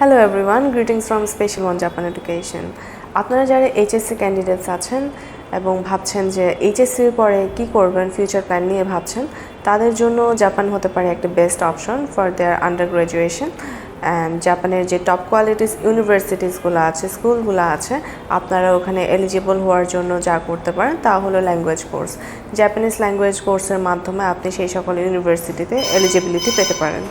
Hello everyone greetings from special one Japan education আপনারা যারা HSC candidates আছেন এবং ভাবছেন যে এইচএসসির পরে কি করবেন ফিউচার প্ল্যান নিয়ে ভাবছেন, তাদের জন্য জাপান হতে পারে একটা best option for their under graduation and জাপানের যে টপ কোয়ালিটিস ইউনিভার্সিটিসগুলো আছে স্কুলগুলো আছে, আপনারা ওখানে এলিজিবল হওয়ার জন্য যা করতে পারেন তা হলো ল্যাঙ্গুয়েজ কোর্স জাপানিজ ল্যাঙ্গুয়েজ কোর্সের মাধ্যমে আপনি সেই সকল ইউনিভার্সিটিতে এলিজিবিলিটি পেতে পারেন।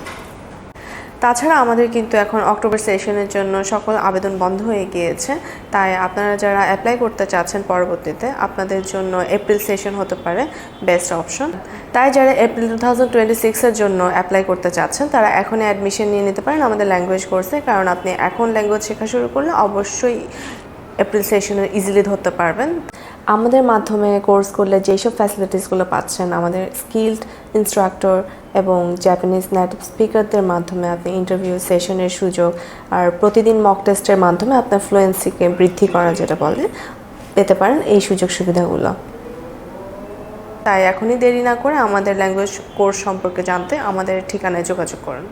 তাছাড়া আমাদের কিন্তু এখন অক্টোবর সেশনের জন্য সকল আবেদন বন্ধ হয়ে গিয়েছে। তাই আপনারা যারা অ্যাপ্লাই করতে চাচ্ছেন পরবর্তীতে, আপনাদের জন্য এপ্রিল সেশন হতে পারে বেস্ট অপশন তাই যারা এপ্রিল টু থাউজেন্ড টোয়েন্টি সিক্সের জন্য অ্যাপ্লাই করতে চাচ্ছেন, তারা এখনই অ্যাডমিশন নিয়ে নিতে পারেন আমাদের ল্যাঙ্গুয়েজ কোর্সে কারণ আপনি এখন ল্যাঙ্গুয়েজ শেখা শুরু করলে অবশ্যই এপ্রিল সেশনে ইজিলি ধরতে পারবেন। আমাদের মাধ্যমে কোর্স করলে যেসব ফ্যাসিলিটিসগুলো পাচ্ছেন, আমাদের স্কিল্ড ইনস্ট্রাক্টর এবং জাপানিজ নেটিভ স্পিকারদের মাধ্যমে আপনি ইন্টারভিউ সেশনের সুযোগ আর প্রতিদিন মক টেস্টের মাধ্যমে আপনার ফ্লুয়েন্সিকে বৃদ্ধি করা যেটা বলে, পেতে পারেন এই সুযোগ সুবিধাগুলো। তাই এখনই দেরি না করে আমাদের ল্যাঙ্গুয়েজ কোর্স সম্পর্কে জানতে আমাদের ঠিকানায় যোগাযোগ করুন।